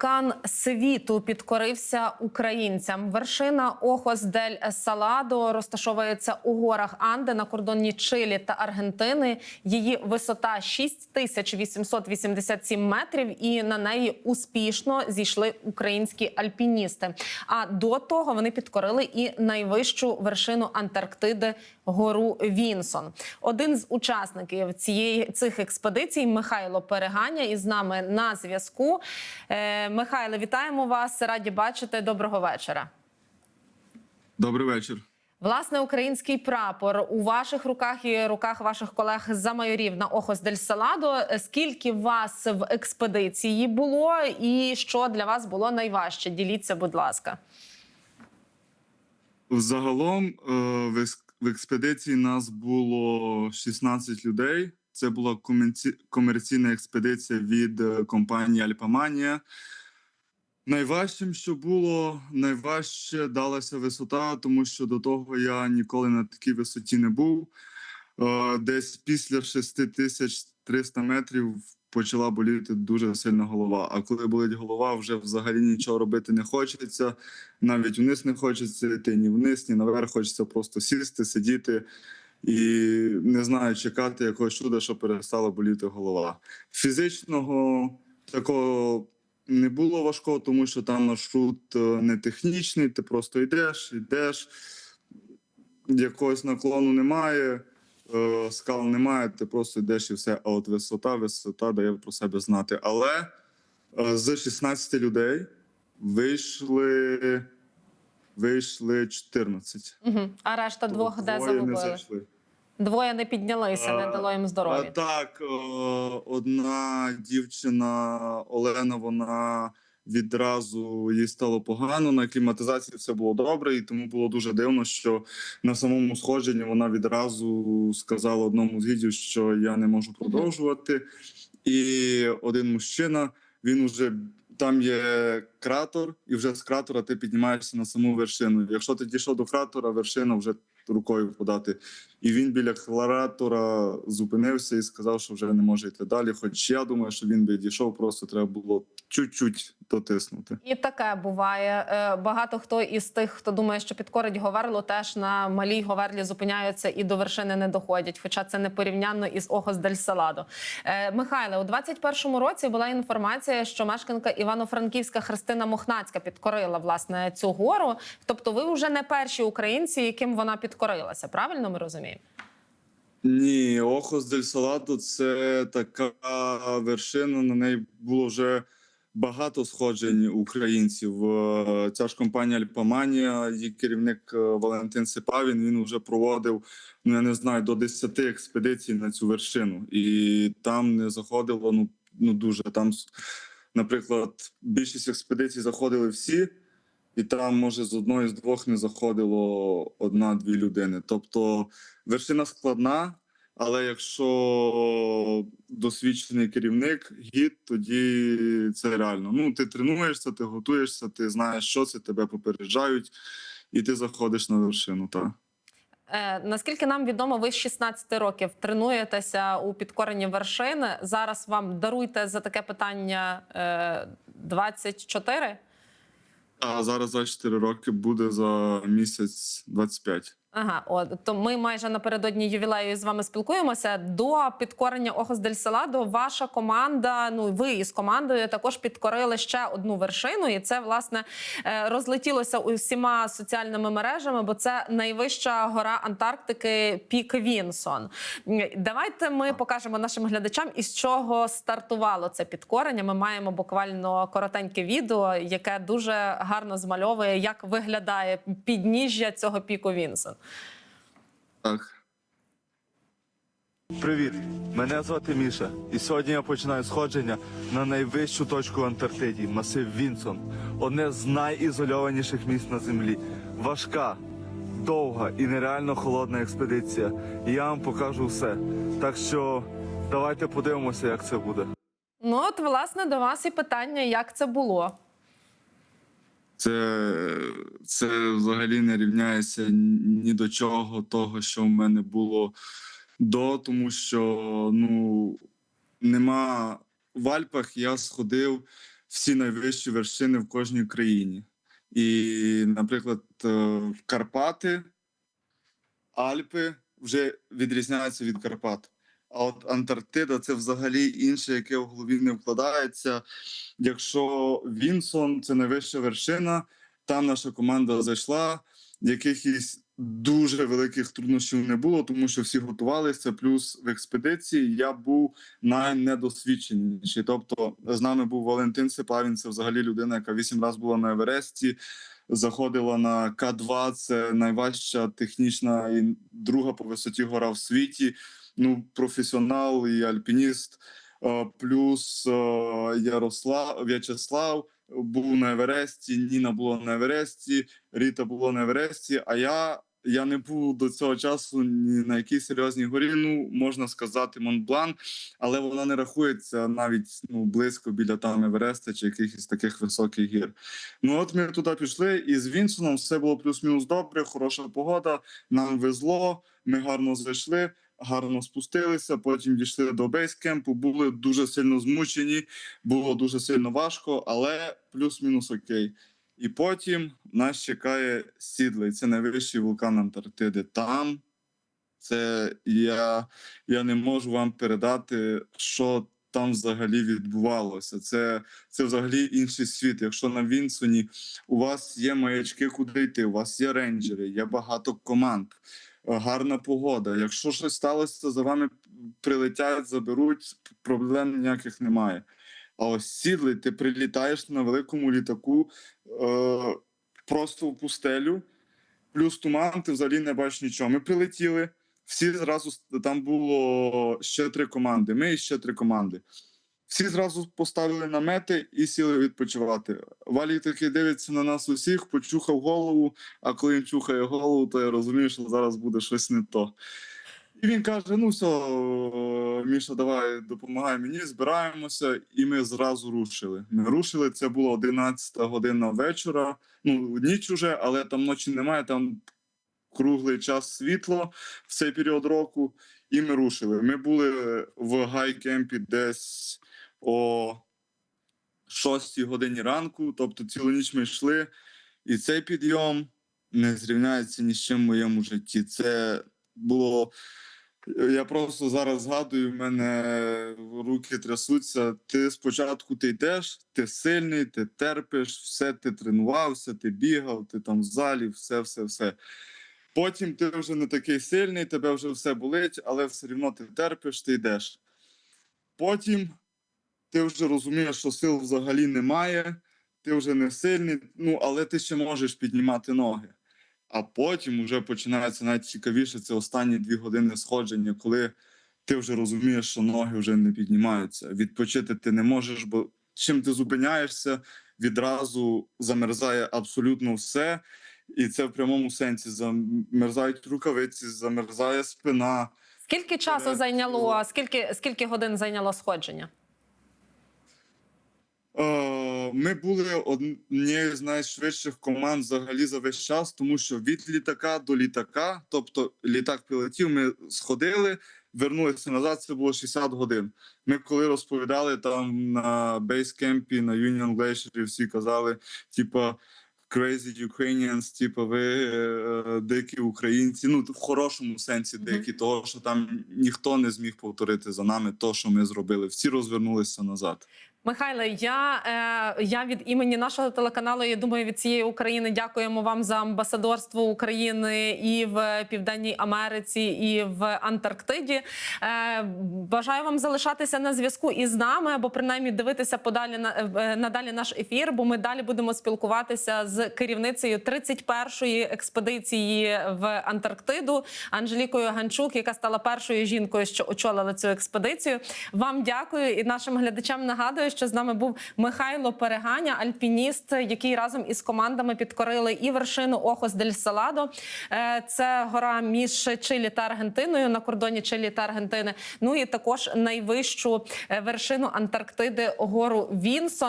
вулкан світу підкорився українцям. Вершина Охос дель Саладо розташовується у горах Анди на кордоні Чилі та Аргентини. Її висота 6887 метрів, і на неї успішно зійшли українські альпіністи. А до того вони підкорили і найвищу вершину Антарктиди гору Вінсон. Один з учасників цієї цих експедицій Михайло Переганя із нами на зв'язку. Е, Михайло, вітаємо вас! Раді бачити. Доброго вечора. Добрий вечір. Власне, український прапор у ваших руках і руках ваших колег за майорів на Охос дель Саладо. Скільки вас в експедиції було, і що для вас було найважче? Діліться, будь ласка. Загалом е, в експедиції нас було 16 людей. Це була комерційна експедиція від е, компанії Альпаманія. Найважчим, що було, найважче далася висота, тому що до того я ніколи на такій висоті не був. Е, Десь після 6300 метрів почала боліти дуже сильно голова. А коли болить голова, вже взагалі нічого робити не хочеться. Навіть вниз не хочеться йти ні вниз, ні наверх. Хочеться просто сісти, сидіти і не знаю, чекати якогось чуда, щоб перестала боліти голова. Фізичного такого не було важкого, тому що там маршрут е, не технічний. Ти просто йдеш, йдеш, якогось наклону немає. е, Скал немає, ти просто йдеш і все. А от висота, висота дає про себе знати. Але е, з 16 людей вийшли, вийшли 14. Угу. А решта двох де Двоє не загубили? зайшли. Двоє не піднялися, не дало їм здоров'я. так, е, одна дівчина Олена, вона відразу їй стало погано. На кліматизації все було добре, і тому було дуже дивно, що на самому сходженні вона відразу сказала одному з гідів, що я не можу продовжувати. І один мужчина, він уже там є кратер, і вже з кратера ти піднімаєшся на саму вершину. Якщо ти дійшов до кратера, вершина вже рукою подати. І він біля кратера зупинився і сказав, що вже не може йти далі. Хоч я думаю, що він би дійшов, просто треба було чуть-чуть дотиснути. І таке буває. Е, Багато хто із тих, хто думає, що підкорить Говерло, теж на малій Говерлі зупиняються і до вершини не доходять. Хоча це не порівнянно із Охос дель Саладо. Е, Михайле, у 21-му році була інформація, що мешканка Івано-Франківська Христина Мохнацька підкорила власне цю гору. Тобто, ви вже не перші українці, яким вона підкорилася. Правильно ми розуміємо? Ні, Охос дель Салато це така вершина. На неї було вже багато сходжень українців. Е, Ця ж компанія Альпаманія, її керівник е, Валентин Сипавін. Він вже проводив ну я не знаю до 10 експедицій на цю вершину, і там не заходило. Ну ну дуже там, наприклад, більшість експедицій заходили всі. І там, може, з одної з двох не заходило одна-дві людини. Тобто вершина складна, але якщо досвідчений керівник, гід, тоді це реально. Ну, ти тренуєшся, ти готуєшся, ти знаєш, що це, тебе попереджають, і ти заходиш на вершину. Так. Е, наскільки нам відомо, ви з 16 років тренуєтеся у підкоренні вершини. Зараз вам даруйте за таке питання е, 24? А зараз 24 роки буде за місяць 25. Ага, от то ми майже напередодні ювілею з вами спілкуємося. До підкорення Охос дель Саладо ваша команда, ну ви із командою також підкорили ще одну вершину, і це власне е, розлетілося усіма соціальними мережами, бо це найвища гора Антарктики Пік Вінсон. Давайте ми покажемо нашим глядачам, із чого стартувало це підкорення. Ми маємо буквально коротеньке відео, яке дуже гарно змальовує, як виглядає підніжжя цього піку Вінсон. Так. Привіт, мене звати Міша, і сьогодні я починаю сходження на найвищу точку в Антарктиді масив Вінсон, одне з найізольованіших місць на землі. Важка, довга і нереально холодна експедиція. І я вам покажу все. Так що давайте подивимося, як це буде. Ну, от, власне, до вас і питання, як це було. Це, це взагалі не рівняється ні до чого того, що в мене було до, тому що ну нема в Альпах. Я сходив всі найвищі вершини в кожній країні. І, наприклад, е, Карпати, Альпи вже відрізняються від Карпат. А от Антарктида це взагалі інше, яке в голові не вкладається. Якщо Вінсон це найвища вершина, там наша команда зайшла. Якихось дуже великих труднощів не було, тому що всі готувалися. Плюс в експедиції я був найнедосвідченіший. Тобто з нами був Валентин Сипавін, це взагалі людина, яка вісім разів була на Евересті. Заходила на К2, це найважча технічна і друга по висоті гора в світі. Ну, професіонал і альпініст. Плюс Ярослав В'ячеслав був на Евересті, Ніна була на Евересті, Ріта була на Евересті. А я, я не був до цього часу ні на якій серйозній горі. Ну можна сказати, Монблан, але вона не рахується навіть ну близько біля там Евереста чи якихось таких високих гір. Ну от ми туди пішли, і з Вінсоном все було плюс-мінус добре, хороша погода. Нам везло, ми гарно зайшли. Гарно спустилися, потім дійшли до бейскемпу, були дуже сильно змучені, було дуже сильно важко, але плюс-мінус окей. І потім нас чекає Сідлей, це найвищий вулкан Антарктиди. Там це я, я не можу вам передати, що там взагалі відбувалося. Це, це взагалі інший світ. Якщо на Вінсоні у вас є маячки, куди йти, у вас є рейнджери, є багато команд гарна погода. Якщо щось сталося, за вами прилетять, заберуть, проблем ніяких немає. А ось сідли, ти прилітаєш на великому літаку е, просто в пустелю, плюс туман, ти взагалі не бачиш нічого. Ми прилетіли, всі зразу там було ще три команди. Ми і ще три команди. Всі зразу поставили намети і сіли відпочивати. Валік такий дивиться на нас усіх, почухав голову, а коли він чухає голову, то я розумію, що зараз буде щось не то. І він каже: ну все, Міша, давай допомагай мені, збираємося, і ми зразу рушили. Ми рушили, це було 11 година вечора. Ну, ніч уже, але там ночі немає, там круглий час світло в цей період року. І ми рушили. Ми були в гайкемпі десь о 6 годині ранку, тобто цілу ніч ми йшли, і цей підйом не зрівняється ні з чим в моєму житті. Це було. Я просто зараз згадую, в мене руки трясуться. Ти спочатку ти йдеш, ти сильний, ти терпиш, все ти тренувався, ти бігав, ти там в залі, все, все, все. Потім ти вже не такий сильний, тебе вже все болить, але все одно ти терпиш, ти йдеш. Потім ти вже розумієш, що сил взагалі немає, ти вже не сильний, ну але ти ще можеш піднімати ноги. А потім вже починається навіть цікавіше це останні дві години сходження, коли ти вже розумієш, що ноги вже не піднімаються. Відпочити ти не можеш, бо чим ти зупиняєшся, відразу замерзає абсолютно все. І це в прямому сенсі замерзають рукавиці, замерзає спина. Скільки часу Е, зайняло? Скільки скільки годин зайняло сходження? Е, Ми були однією з найшвидших команд взагалі за весь час, тому що від літака до літака, тобто літак прилетів, ми сходили, вернулися назад. Це було 60 годин. Ми коли розповідали там на бейскемпі, на Union Glacier, всі казали, типа. Crazy Ukrainians, типу, ви е, дикі українці. Ну в хорошому сенсі дикі, того що там ніхто не зміг повторити за нами то, що ми зробили. Всі розвернулися назад. Михайле, я, е, я від імені нашого телеканалу, я думаю, від цієї України дякуємо вам за амбасадорство України і в Південній Америці, і в Антарктиді. Е, бажаю вам залишатися на зв'язку із нами, або принаймні дивитися подалі на е, надалі наш ефір, бо ми далі будемо спілкуватися з керівницею 31-ї експедиції в Антарктиду Анжелікою Ганчук, яка стала першою жінкою, що очолила цю експедицію. Вам дякую і нашим глядачам нагадую, що з нами був Михайло Переганя, альпініст, який разом із командами підкорили і вершину Охос дель Саладо. Е, Це гора між Чилі та Аргентиною на кордоні Чилі та Аргентини. Ну і також найвищу е, вершину Антарктиди гору Вінсон.